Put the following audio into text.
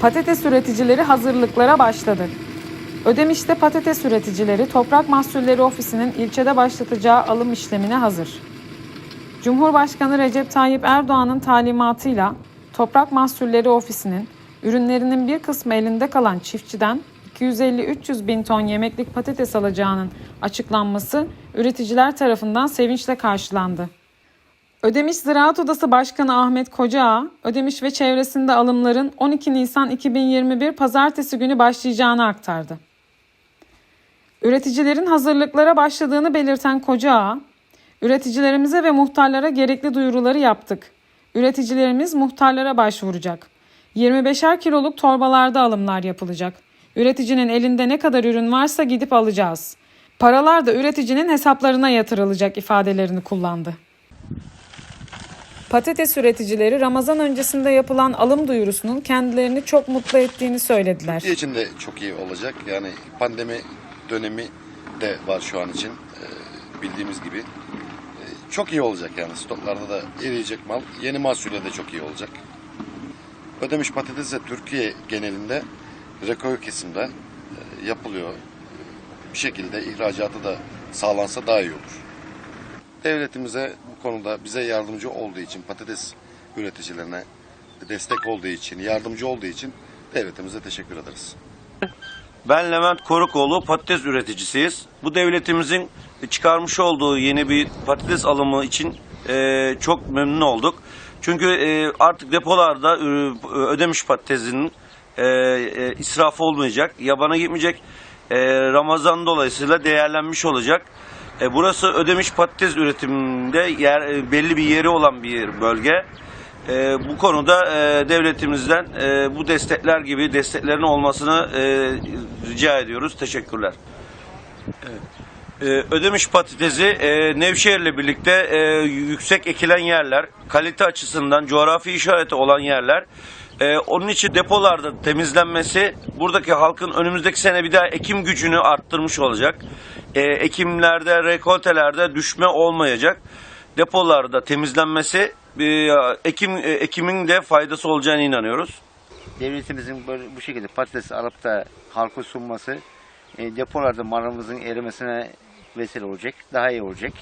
Patates üreticileri hazırlıklara başladı. Ödemiş'te patates üreticileri Toprak Mahsulleri Ofisi'nin ilçede başlatacağı alım işlemine hazır. Cumhurbaşkanı Recep Tayyip Erdoğan'ın talimatıyla Toprak Mahsulleri Ofisi'nin ürünlerinin bir kısmı elinde kalan çiftçiden 250-300 bin ton yemeklik patates alacağının açıklanması üreticiler tarafından sevinçle karşılandı. Ödemiş Ziraat Odası Başkanı Ahmet Kocaağ, Ödemiş ve çevresinde alımların 12 Nisan 2021 Pazartesi günü başlayacağını aktardı. Üreticilerin hazırlıklara başladığını belirten Kocaağ, üreticilerimize ve muhtarlara gerekli duyuruları yaptık. Üreticilerimiz muhtarlara başvuracak. 25'er kiloluk torbalarda alımlar yapılacak. Üreticinin elinde ne kadar ürün varsa gidip alacağız. Paralar da üreticinin hesaplarına yatırılacak ifadelerini kullandı. Patates üreticileri Ramazan öncesinde yapılan alım duyurusunun kendilerini çok mutlu ettiğini söylediler. Türkiye için de çok iyi olacak. Yani pandemi dönemi de var şu an için Ee, bildiğimiz gibi. Ee, Çok iyi olacak yani stoklarda da eriyecek mal. Yeni mahsulle de çok iyi olacak. Ödemiş patates de Türkiye genelinde rekor kesimde e, yapılıyor. Bir şekilde ihracatı da sağlansa daha iyi olur. Devletimize bu konuda bize yardımcı olduğu için patates üreticilerine destek olduğu için, yardımcı olduğu için devletimize teşekkür ederiz. Ben Levent Korukoğlu patates üreticisiyiz. Bu devletimizin çıkarmış olduğu yeni bir patates alımı için e, çok memnun olduk. Çünkü e, artık depolarda e, ödemiş patatesinin e, e, israfı olmayacak, yabana gitmeyecek. E, Ramazan dolayısıyla değerlenmiş olacak. E, burası ödemiş patates üretiminde yer, e, belli bir yeri olan bir bölge. E, bu konuda e, devletimizden e, bu destekler gibi desteklerin olmasını e, rica ediyoruz. Teşekkürler. Evet. E, ödemiş patatesi e, Nevşehir'le birlikte e, yüksek ekilen yerler, kalite açısından coğrafi işareti olan yerler. E, onun için depolarda temizlenmesi buradaki halkın önümüzdeki sene bir daha ekim gücünü arttırmış olacak. E, ekimlerde, rekoltelerde düşme olmayacak. Depolarda temizlenmesi e, ekim e, ekimin de faydası olacağına inanıyoruz. devletimizin bu şekilde patates alıp da halka sunması e, depolarda malımızın erimesine vesile olacak. Daha iyi olacak.